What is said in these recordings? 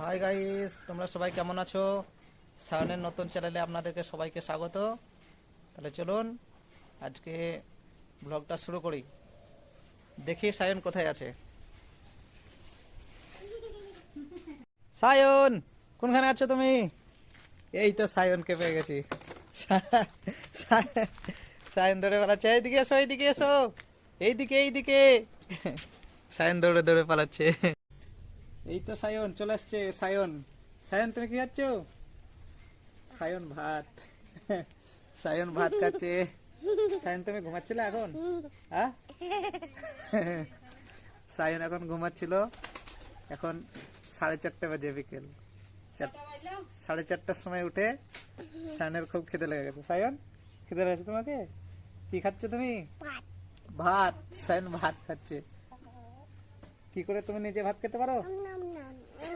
Hi guys তোমরা সবাই কেমন আছো? সায়নের নতুন চ্যানেলে আপনাদেরকে সবাইকে স্বাগত। তাহলে চলুন, আজকে ব্লগটা শুরু করি। দেখি সায়ন কোথায় আছে। সায়ন কোনখানে আছো তুমি? এই তো সায়নকে পেয়ে গেছি। সায়ন ধরে পালাচ্ছে, এইদিকে এসো এইদিকে এসো। এইদিকে এইদিকে। সায়ন দৌড়ে দৌড়ে পালাচ্ছে। তো সায়ন চলে আসছে। সায়ন সায়ন তুমি কি খাচ্ছ? সায়ন ভাত। সায়ন ভাত খাচ্ছে। সায়ন তুমি ঘুমাচ্ছিলে এখন? হ্যাঁ সায়ন এখন ঘুমাচ্ছিল। এখন সাড়ে চারটে বাজে বিকেল। সাড়ে চারটার সময় উঠে সায়নের খুব খেতে লেগে গেছে। সায়ন খেতে লেগেছে তোমাকে? কি খাচ্ছ তুমি? ভাত। সায়ন ভাত খাচ্ছে। কি করে তুমি নিজে ভাত খেতে পারো?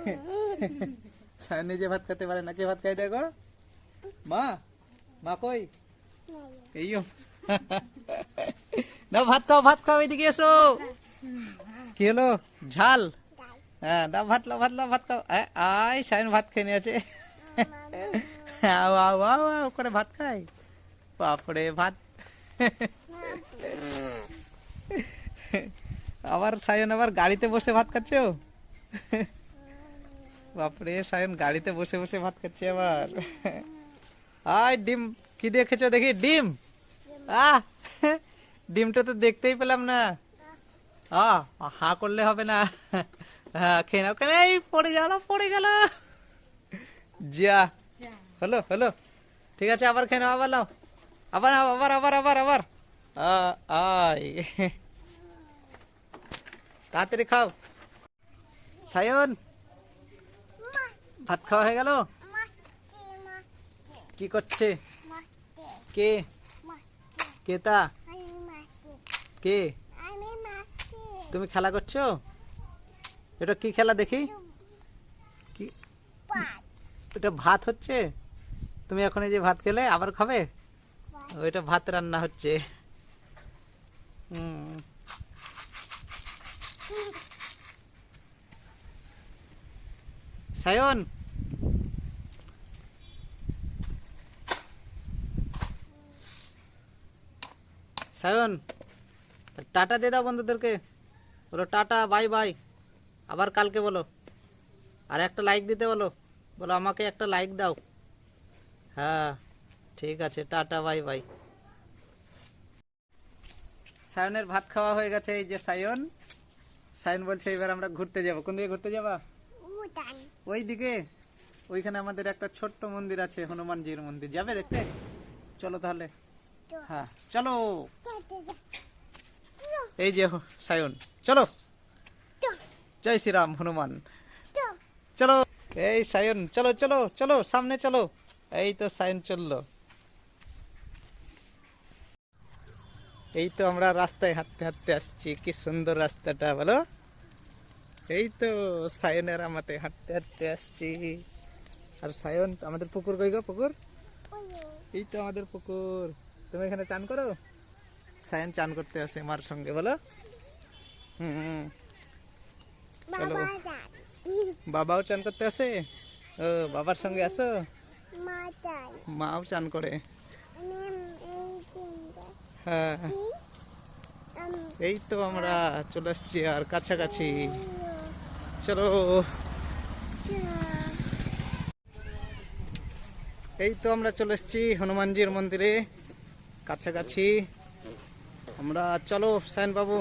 সায়ন নিজে ভাত খেতে পারে না। কে ভাত খাই দেখো? মা? মা কই? এই না ভাত খাও ভাত খাও এদিকে এসো। কি হলো? ঝাল? হ্যাঁ না ভাত লাও ভাত লাও ভাত খাও। আয়, সায়ন ভাত খেয়ে নিয়েছে করে ভাত খাই বাপরে ভাত। আবার সায়ন আবার গাড়িতে বসে ভাত খাচ্ছ? বাপরে, সায়ন, গাড়িতে বসে বসে ভাত খাচ্ছে আবার। আয়, ডিম। কি দেখেছ দেখি? ডিম। আহ, ডিমটা তো দেখতেই পেলাম না। হা করলে হবে না। হ্যাঁ খেয়ে নাও। কেন? পড়ে গেল পড়ে গেল। যা। হলো হলো। ঠিক আছে, আবার খেয়ে নাও, আবার নাও। আবার আবার আবার আবার আবার। তাড়াতাড়ি খাও। সায়ন ভাত খাওয়া হয়ে গেল? কি করছে? কে? কে তা? কে? তুমি খেলা করছ? এটা কি খেলা দেখি? কি? এটা ভাত হচ্ছে? তুমি এখন এই যে ভাত খেলে আবার খাবে? ওইটা ভাত রান্না হচ্ছে। হুম। সায়ন। সায়ন টাটা দিয়ে দাও বন্ধুদেরকে। বলো, টাটা, বাই বাই। আবার কালকে বলো। আর একটা লাইক দিতে বলো। বলো, আমাকে একটা লাইক দাও। হ্যাঁ ঠিক আছে, টাটা, বাই বাই। সায়নের ভাত খাওয়া হয়ে গেছে, এই যে সায়ন। সায়ন বলছে, এবার আমরা ঘুরতে যাব। কোন দিকে ঘুরতে যাবা? ওই দিকে ওইখানে আমাদের একটা ছোট্ট মন্দির আছে হনুমানজির মন্দির। যাবে দেখতে? চলো তাহলে। হ্যাঁ চলো। এই যে সায়ন চলো। জয় শ্রীরাম হনুমান। চলো। এই সায়ন চলো চলো চলো সামনে চলো। এই তো সায়ন চলল। এই তো আমরা রাস্তায় হাঁটতে হাঁটতে আসছি। কি সুন্দর রাস্তাটা বলো। এই তো সায়নের আমাতে হাঁটতে হাঁটতে আসছি। আর সায়ন আমাদের পুকুর কই গো পুকুর? এই তো আমাদের পুকুর। তুমি এখানে চান করো? সায়ন চান করতে আসে মার সঙ্গে বলো। হুম। চলো বাবাও চান করতে আসে? ও বাবার সঙ্গে আসো? মাও চান করে। হ্যাঁ। এই তো আমরা চলে আসছি আর কাছাকাছি। চলো। এই তো আমরা চলে এসেছি হনুমানজির মন্দিরে, কাছাকাছি। আমরা চলো সায়ন বাবু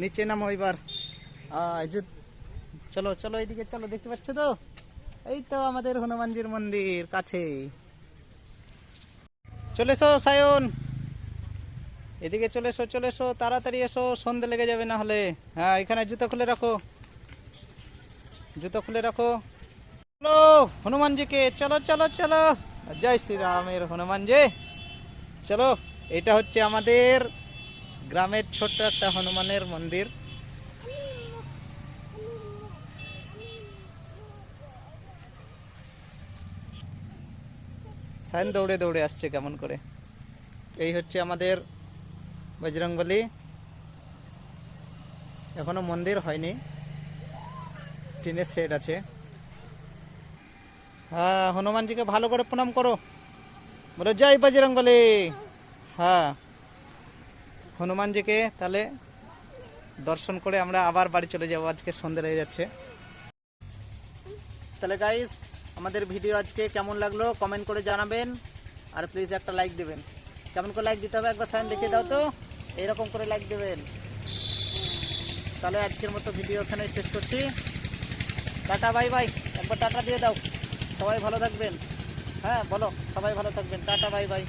নিচে নামো এবার। চলো চলো এইদিকে, চলো, দেখতে পাচ্ছ তো? এই তো আমাদের হনুমানজির মন্দির, কাছে। চলে এসো সায়ন। এদিকে চলে এসো চলে এসো, তাড়াতাড়ি এসো, সন্ধে লেগে যাবে না হলে। হ্যাঁ এখানে জুতো খুলে রাখো। জুতো খুলে রাখো। চলো, হনুমানজিকে। চলো চলো চলো। জয় শ্রীরামের হনুমানজি। চলো, এটা হচ্ছে আমাদের গ্রামের ছোট্ট একটা হনুমানের মন্দির। সাইন দৌড়ে দৌড়ে আসছে কেমন করে। এই হচ্ছে আমাদের বজরংবলী। এখনও মন্দির হয়নি। টিনের সেট আছে। হ্যাঁ হনুমানজিকে ভালো করে প্রণাম করো। বলো, জয় বজরঙ্গলি হ্যাঁ। হনুমানজিকে তাহলে দর্শন করে আমরা আবার বাড়ি চলে যাব। আজকে সন্ধে লেগে যাচ্ছে। তাহলে গাইস আমাদের ভিডিও আজকে কেমন লাগল কমেন্ট করে জানাবেন। আর প্লিজ একটা লাইক দেবেন। কেমন করে লাইক দিতে হবে একবার সাইন দেখিয়ে দাও তো। এইরকম করে লাইক দেবেন। তাহলে আজকের মতো ভিডিও এখানে শেষ করছি। Tata, bye bye. একবার টাটা দিয়ে দাও। সবাই ভালো থাকবেন। হ্যাঁ বলো, সবাই ভালো থাকবেন। Tata, bye bye.